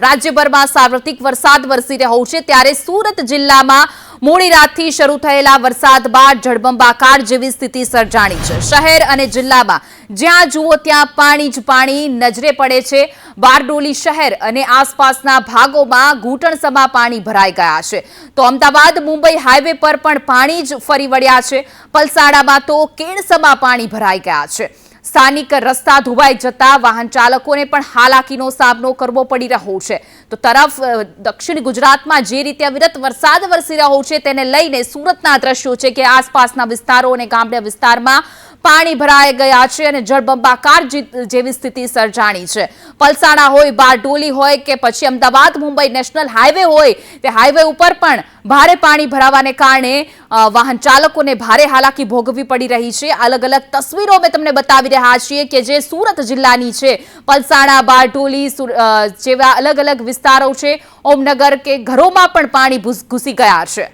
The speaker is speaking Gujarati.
રાજ્યભરમાં સાર્વત્રિક વરસાદ વરસી રહ્યો છે ત્યારે સુરત જિલ્લામાં મોડી રાતથી શરૂ થયેલા વરસાદ બાદ જળબંબાકાર જેવી સ્થિતિ સર્જાણી છે. શહેર અને જિલ્લામાં જ્યાં જુઓ ત્યાં પાણી જ પાણી નજરે પડે છે. બારડોલી શહેર અને આસપાસના ભાગોમાં ઘૂંટણસમા પાણી ભરાઈ ગયા છે. તો અમદાવાદ, મુંબઈ હાઈવે પર પણ પાણી જ ફરી વળ્યા છે. પલસાડામાં તો કેણસમા પાણી ભરાઈ ગયા છે. સ્થાનિક રસ્તા ધોવાઈ જતા વાહન ચાલકોને પણ હાલાકીનો સામનો કરવો પડી રહ્યો છે. તો તરફ દક્ષિણ ગુજરાતમાં જે રીતે અવિરત વરસાદ વરસી રહ્યો છે તેને લઈને સુરતના દ્રશ્યો છે કે આસપાસના વિસ્તારો અને ગામડા વિસ્તારમાં પાણી ભરાઈ ગયા છે અને જળબંબાકાર જેવી સ્થિતિ સર્જાણી છે. પલસાણા હોય, બારડોલી હોય કે પછી અમદાવાદ, મુંબઈ નેશનલ હાઈવે હોય, તે હાઈવે ઉપર પણ ભારે પાણી ભરાવાને કારણે વાહન ચાલકોને ભારે હાલાકી ભોગવવી પડી રહી છે. અલગ અલગ તસવીરો અમે તમને બતાવી રહ્યા છીએ કે જે સુરત જિલ્લાની છે. પલસાણા, બારડોલી જેવા અલગ અલગ વિસ્તારો છે. ઓમનગર કે ઘરોમાં પણ પાણી ઘૂસી ગયા છે.